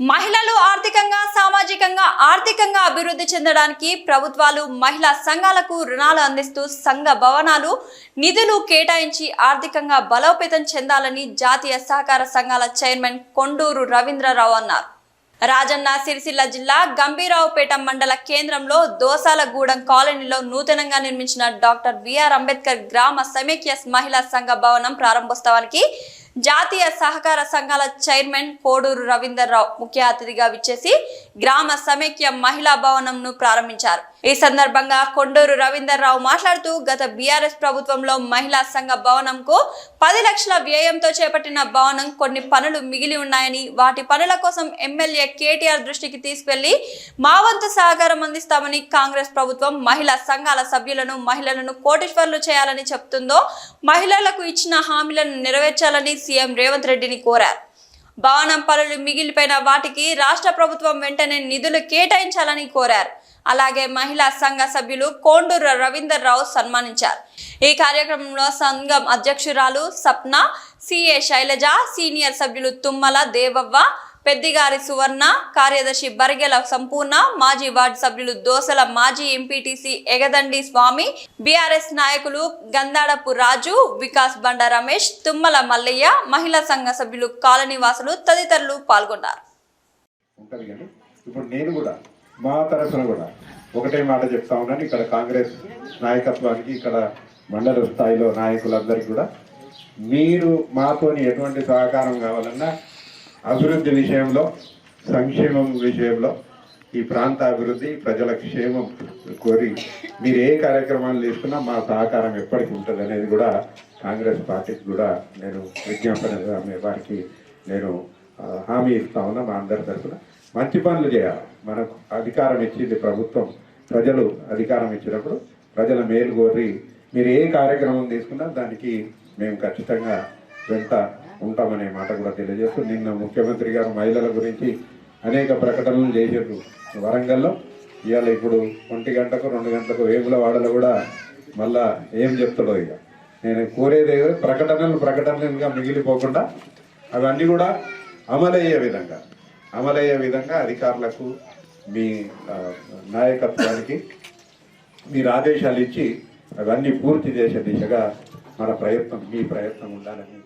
మహిళలు ఆర్థికంగా సామాజికంగా ఆర్థికంగా అభివృద్ధి చెందడానికి ప్రభుత్వాలు మహిళా సంఘాలకు రుణాలు అందిస్తూ సంఘ భవనాలు నిధులు కేటాయించి ఆర్థికంగా బలోపేతం చెందాలని జాతీయ సహకార సంఘాల చైర్మన్ కొండూరు రవీంద్రరావు అన్నారు. రాజన్న సిరిసిల్ల జిల్లా గంభీరావుపేట మండల కేంద్రంలో దోసాలగూడెం కాలనీలో నూతనంగా నిర్మించిన డాక్టర్ బిఆర్ అంబేద్కర్ గ్రామ సమైక్య మహిళా సంఘ భవనం ప్రారంభోత్సవానికి జాతీయ సహకార సంఘాల చైర్మన్ కోడూరు రవీందర్రావు ముఖ్య అతిథిగా విచ్చేసి గ్రామ సమైక్య మహిళా భవనంను ప్రారంభించారు. ఈ సందర్భంగా కొండూరు రవీందర్రావు మాట్లాడుతూ గత బీఆర్ఎస్ ప్రభుత్వంలో మహిళా సంఘ భవనంకు పది లక్షల వ్యయంతో చేపట్టిన భవనం కొన్ని పనులు మిగిలి ఉన్నాయని వాటి పనుల కోసం ఎమ్మెల్యే కేటీఆర్ దృష్టికి తీసుకెళ్ళి మా వంతు సహకారం అందిస్తామని కాంగ్రెస్ ప్రభుత్వం మహిళా సంఘాల సభ్యులను మహిళలను కోటీశ్వర్లు చేయాలని చెప్తుందో మహిళలకు ఇచ్చిన హామీలను నెరవేర్చాలని సీఎం రేవంత్ రెడ్డిని కోరారు. భవనం పనులు మిగిలిపోయిన వాటికి రాష్ట్ర ప్రభుత్వం వెంటనే నిధులు కేటాయించాలని కోరారు. అలాగే మహిళా సంఘ సభ్యులు కోండూరు రవీందర్ రావు సన్మానించారు. ఈ కార్యక్రమంలో సంఘం అధ్యక్షురాలు సప్న సిఏ శైలజ సీనియర్ సభ్యులు తుమ్మల దేవవ్వ పెద్దిగారి సువర్ణ కార్యదర్శి బరిగెల సంపూర్ణ మాజీ వార్డు సభ్యులు దోసల మాజీ ఎంపీటీసీ ఎగదండి స్వామి బీఆర్ఎస్ నాయకులు గందాడపు రాజు వికాస్ బండ రమేష్ తుమ్మల మల్లయ్య మహిళా సంఘ సభ్యులు కాలనీవాసులు తదితరులు పాల్గొన్నారు. ఇప్పుడు నేను కూడా మా తరఫున కూడా ఒకటే మాట చెప్తా ఉన్నాను. ఇక్కడ కాంగ్రెస్ నాయకత్వానికి ఇక్కడ మండల స్థాయిలో నాయకులందరికీ కూడా మీరు మాతోని ఎటువంటి సహకారం కావాలన్నా అభివృద్ధి విషయంలో సంక్షేమం విషయంలో ఈ ప్రాంత అభివృద్ధి ప్రజల క్షేమం కోరి మీరు ఏ కార్యక్రమాలు తీసుకున్నా మా సహకారం ఎప్పటికీ ఉంటుంది అనేది కూడా కాంగ్రెస్ పార్టీకి కూడా నేను విజ్ఞాపన వారికి నేను హామీ ఇస్తా ఉన్నా మా అందరి తరఫున. మంచి పనులు చేయాలి. మనకు అధికారం ఇచ్చింది ప్రభుత్వం. ప్రజలు అధికారం ఇచ్చినప్పుడు ప్రజల మేలు కోరి మీరు ఏ కార్యక్రమం తీసుకున్నా దానికి మేము ఖచ్చితంగా వెంట ఉంటామనే మాట కూడా తెలియజేస్తూ నిన్న ముఖ్యమంత్రి గారు మహిళల గురించి అనేక ప్రకటనలు చేశారు. వరంగల్లో ఇవాళ ఇప్పుడు ఒంటి గంటకు రెండు గంటలకు వేముల వాడలో కూడా మళ్ళా ఏం చెప్తాడో ఇక. నేను కోరేది ప్రకటనలు ప్రకటనలుగా మిగిలిపోకుండా అవన్నీ కూడా అమలయ్యే విధంగా అమలయ్యే విధంగా అధికారులకు మీ నాయకత్వానికి మీరు ఆదేశాలు ఇచ్చి అవన్నీ పూర్తి చేసే దిశగా మన ప్రయత్నం మీ ప్రయత్నం ఉండాలని